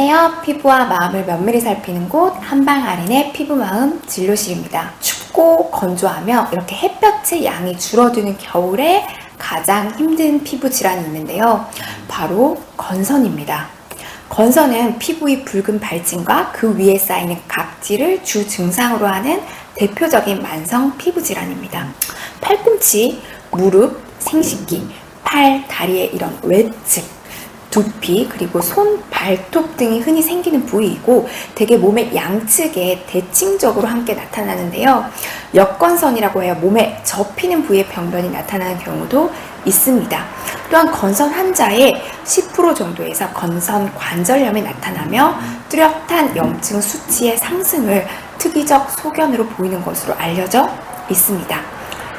안녕하세요. 피부와 마음을 면밀히 살피는 곳 한방 아린의 피부 마음 진료실입니다. 춥고 건조하며 이렇게 햇볕의 양이 줄어드는 겨울에 가장 힘든 피부 질환이 있는데요. 바로 건선입니다. 건선은 피부의 붉은 발진과 그 위에 쌓이는 각질을 주 증상으로 하는 대표적인 만성 피부 질환입니다. 팔꿈치, 무릎, 생식기, 팔, 다리의 이런 외측, 두피 그리고 손, 발톱 등이 흔히 생기는 부위이고 되게 몸의 양측에 대칭적으로 함께 나타나는데요. 역건선이라고 해요. 몸에 접히는 부위의 병변이 나타나는 경우도 있습니다. 또한 건선 환자의 10% 정도에서 건선 관절염이 나타나며 뚜렷한 염증 수치의 상승을 특이적 소견으로 보이는 것으로 알려져 있습니다.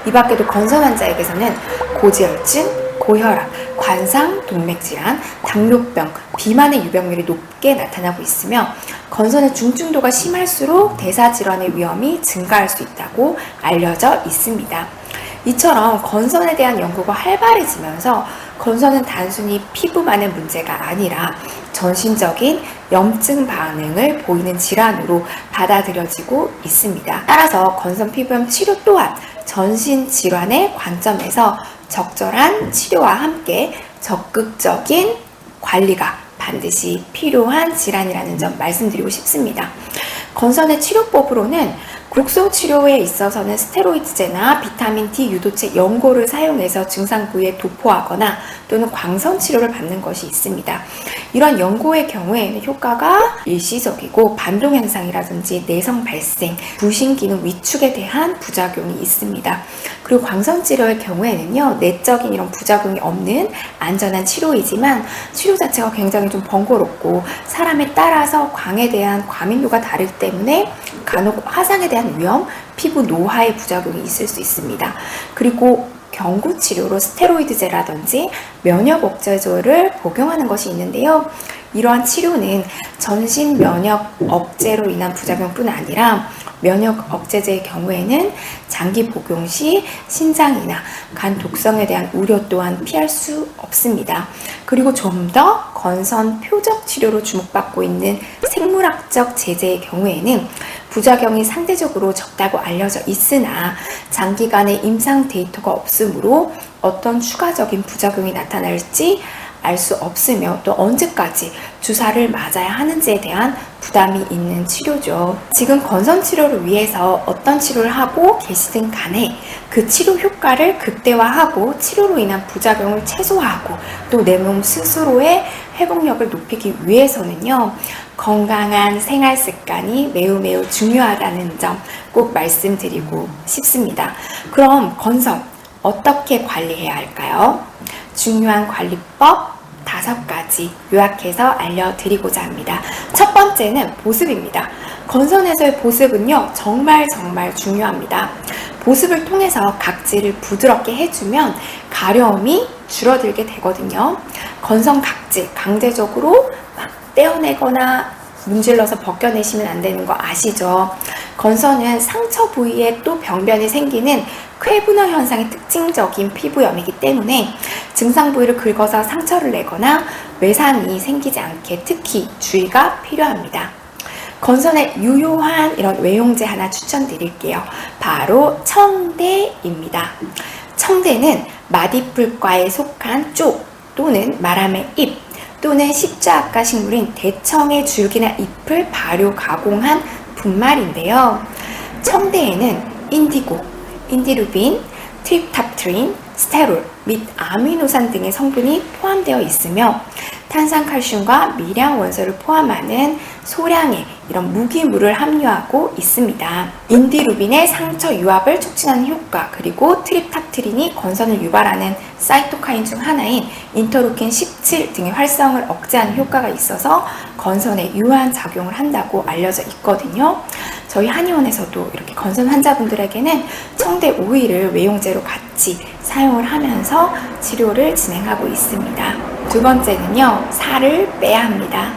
이 밖에도 건선 환자에게서는 고지혈증, 고혈압, 관상, 동맥질환, 당뇨병, 비만의 유병률이 높게 나타나고 있으며 건선의 중증도가 심할수록 대사질환의 위험이 증가할 수 있다고 알려져 있습니다. 이처럼 건선에 대한 연구가 활발해지면서 건선은 단순히 피부만의 문제가 아니라 전신적인 염증 반응을 보이는 질환으로 받아들여지고 있습니다. 따라서 건선 피부염 치료 또한 전신 질환의 관점에서 적절한 치료와 함께 적극적인 관리가 반드시 필요한 질환이라는 점 말씀드리고 싶습니다. 건선의 치료법으로는 국소 치료에 있어서는 스테로이드제나 비타민 D 유도체 연고를 사용해서 증상 부위에 도포하거나 또는 광선 치료를 받는 것이 있습니다. 이런 연고의 경우에는 효과가 일시적이고 반동 현상이라든지 내성 발생, 부신 기능 위축에 대한 부작용이 있습니다. 그리고 광선 치료의 경우에는요, 내적인 이런 부작용이 없는 안전한 치료이지만 치료 자체가 굉장히 좀 번거롭고 사람에 따라서 광에 대한 과민도가 다르기 때문에 간혹 화상에 대한 위험, 피부 노화의 부작용이 있을 수 있습니다. 그리고 경구 치료로 스테로이드제라든지 면역 억제제를 복용하는 것이 있는데요. 이러한 치료는 전신 면역 억제로 인한 부작용뿐 아니라 면역 억제제의 경우에는 장기 복용 시 신장이나 간 독성에 대한 우려 또한 피할 수 없습니다. 그리고 좀 더 건선 표적 치료로 주목받고 있는 생물학적 제제의 경우에는 부작용이 상대적으로 적다고 알려져 있으나 장기간의 임상 데이터가 없으므로 어떤 추가적인 부작용이 나타날지 알 수 없으며 또 언제까지 주사를 맞아야 하는지에 대한 부담이 있는 치료죠. 지금 건선 치료를 위해서 어떤 치료를 하고 계시든 간에 그 치료 효과를 극대화하고 치료로 인한 부작용을 최소화하고 또 내 몸 스스로의 회복력을 높이기 위해서는요. 건강한 생활 습관이 매우 매우 중요하다는 점 꼭 말씀드리고 싶습니다. 그럼 건선 어떻게 관리해야 할까요? 중요한 관리법 다섯 가지 요약해서 알려드리고자 합니다. 첫 번째는 보습입니다. 건선에서의 보습은요, 정말 정말 중요합니다. 보습을 통해서 각질을 부드럽게 해주면 가려움이 줄어들게 되거든요. 건선 각질 강제적으로 막 떼어내거나 문질러서 벗겨내시면 안 되는 거 아시죠? 건선은 상처 부위에 또 병변이 생기는 쾌분화 현상이 특징적인 피부염이기 때문에 증상 부위를 긁어서 상처를 내거나 외상이 생기지 않게 특히 주의가 필요합니다. 건선에 유효한 이런 외용제 하나 추천드릴게요. 바로 청대입니다. 청대는 마디풀과에 속한 쪽 또는 마람의 잎 또는 십자악과 식물인 대청의 줄기나 잎을 발효 가공한 분말인데요. 청대에는 인디고, 인디루빈, 트립탑트린, 스테롤 및 아미노산 등의 성분이 포함되어 있으며 탄산칼슘과 미량 원소를 포함하는 소량의 이런 무기물을 함유하고 있습니다. 인디루빈의 상처 유압을 촉진하는 효과 그리고 트립탑트린이 건선을 유발하는 사이토카인 중 하나인 인터루킨 17 등의 활성을 억제하는 효과가 있어서 건선에 유효한 작용을 한다고 알려져 있거든요. 저희 한의원에서도 이렇게 건선 환자분들에게는 청대 오일을 외용제로 같이 사용을 하면서 치료를 진행하고 있습니다. 두 번째는요, 살을 빼야 합니다.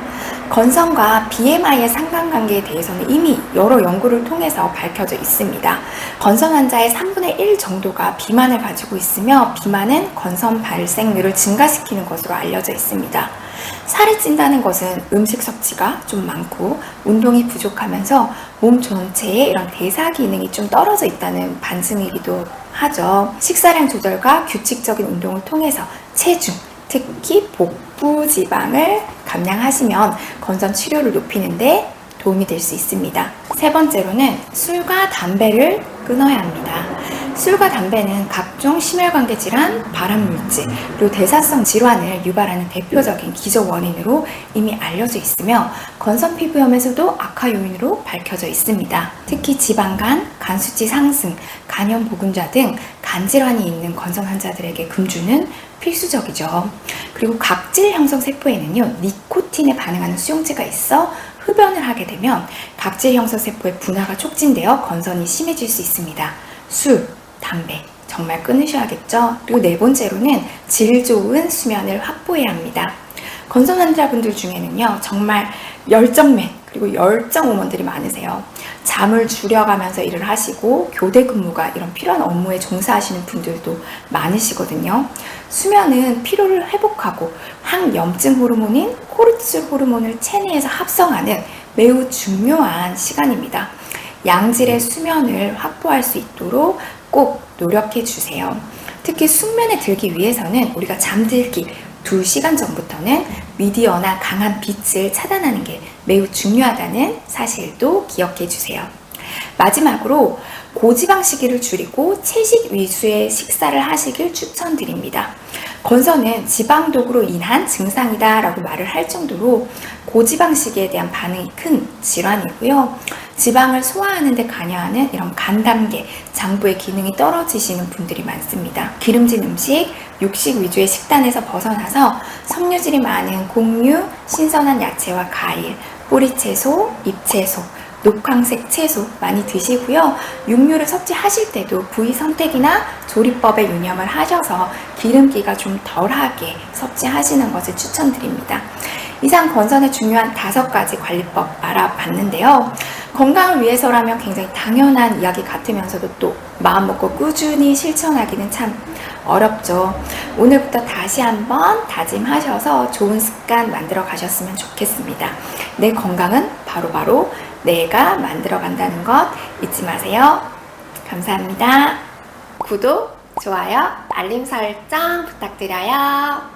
건선과 BMI의 상관관계에 대해서는 이미 여러 연구를 통해서 밝혀져 있습니다. 건선 환자의 3분의 1 정도가 비만을 가지고 있으며 비만은 건선 발생률을 증가시키는 것으로 알려져 있습니다. 살이 찐다는 것은 음식 섭취가 좀 많고 운동이 부족하면서 몸 전체에 이런 대사 기능이 좀 떨어져 있다는 반증이기도 하죠. 식사량 조절과 규칙적인 운동을 통해서 체중, 특히 복부 지방을 감량하시면 건선 치료를 높이는데 도움이 될 수 있습니다. 세 번째로는 술과 담배를 끊어야 합니다. 술과 담배는 각종 심혈관계 질환, 발암물질, 그리고 대사성 질환을 유발하는 대표적인 기저 원인으로 이미 알려져 있으며 건선 피부염에서도 악화 요인으로 밝혀져 있습니다. 특히 지방간, 간수치 상승, 간염 보균자 등 간질환이 있는 건선 환자들에게 금주는 필수적이죠. 그리고 각질 형성 세포에는요, 니코틴에 반응하는 수용체가 있어 흡연을 하게 되면 각질 형성 세포의 분화가 촉진되어 건선이 심해질 수 있습니다. 술, 담배 정말 끊으셔야겠죠. 그리고 네 번째로는 질 좋은 수면을 확보해야 합니다. 건선 환자분들 중에는요, 정말 열정맨 그리고 열정 오먼들이 많으세요. 잠을 줄여가면서 일을 하시고 교대 근무가 이런 필요한 업무에 종사하시는 분들도 많으시거든요. 수면은 피로를 회복하고 항염증 호르몬인 코르티솔 호르몬을 체내에서 합성하는 매우 중요한 시간입니다. 양질의 수면을 확보할 수 있도록 꼭 노력해 주세요. 특히 숙면에 들기 위해서는 우리가 잠들기 2시간 전부터는 미디어나 강한 빛을 차단하는 게 매우 중요하다는 사실도 기억해 주세요. 마지막으로 고지방 시기를 줄이고 채식 위주의 식사를 하시길 추천드립니다. 건선은 지방독으로 인한 증상이다 라고 말을 할 정도로 고지방식에 대한 반응이 큰 질환이고요. 지방을 소화하는 데 관여하는 이런 간담계, 장부의 기능이 떨어지시는 분들이 많습니다. 기름진 음식, 육식 위주의 식단에서 벗어나서 섬유질이 많은 곡류, 신선한 야채와 과일, 뿌리채소, 잎채소, 녹황색 채소 많이 드시고요. 육류를 섭취하실 때도 부위 선택이나 조리법에 유념을 하셔서 기름기가 좀 덜하게 섭취하시는 것을 추천드립니다. 이상 건선의 중요한 다섯 가지 관리법 알아봤는데요. 건강을 위해서라면 굉장히 당연한 이야기 같으면서도 또 마음 먹고 꾸준히 실천하기는 참 어렵죠. 오늘부터 다시 한번 다짐하셔서 좋은 습관 만들어 가셨으면 좋겠습니다. 내 건강은 바로바로 내가 만들어 간다는 것 잊지 마세요. 감사합니다. 구독, 좋아요, 알림 설정 부탁드려요.